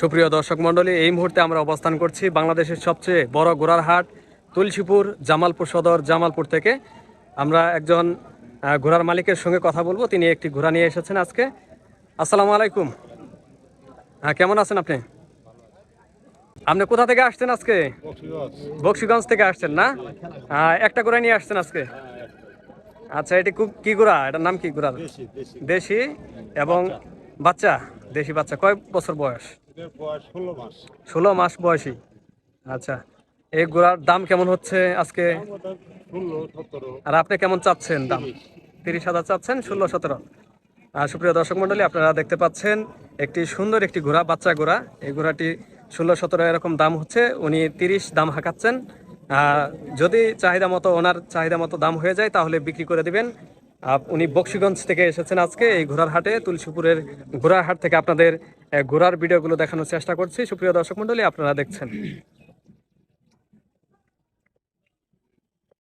সুপ্রিয় দর্শক মণ্ডলী এই মুহূর্তে আমরা অবস্থান করছি বাংলাদেশের সবচেয়ে বড় ঘোড়ার হাট তুলসীপুর জামালপুর সদর জামালপুর থেকে। আমরা একজন ঘোড়ার মালিকের সঙ্গে কথা বলব। তিনি একটি ঘোড়া নিয়ে এসেছেন আজকে। আসসালামু আলাইকুম। হ্যাঁ কেমন আছেন আপনি? আপনি কোথা থেকে আসছেন আজকে? বক্সিগঞ্জ। থেকে আসছেন না? একটা ঘোড়া নিয়ে আসছেন আজকে। আচ্ছা এটি খুব কি ঘোড়া এটার নাম কি ঘোড়ার দেশি এবং বাচ্চা। দেশি বাচ্চা। কয় বছর বয়স? ষোলো মাস। বয়সী। আচ্ছা এই ঘোড়ার দাম কেমন হচ্ছে আজকে? আর আপনি কেমন চাচ্ছেন দাম? তিরিশ। হাজার চাচ্ছেন ষোলো সতেরো। আর সুপ্রিয় দর্শক মন্ডলী আপনারা দেখতে পাচ্ছেন একটি সুন্দর একটি ঘোড়া বাচ্চা ঘোড়া এই ঘোড়াটি ষোলো সতেরো এরকম দাম হচ্ছে। উনি তিরিশ দাম হাঁকাচ্ছেন। যদি চাহিদা মতো ওনার চাহিদা মতো দাম হয়ে যায়, তাহলে বিক্রি করে দিবেন। উনি বক্সিগঞ্জ থেকে এসেছেন আজকে, এই ঘোড়ার হাটে তুলসীপুরের ঘোড়ার হাট থেকে আপনাদের ঘোড়ার ভিডিওগুলো দেখানোর চেষ্টা করছি। সুপ্রিয় দর্শক মণ্ডলী, আপনারা দেখছেন।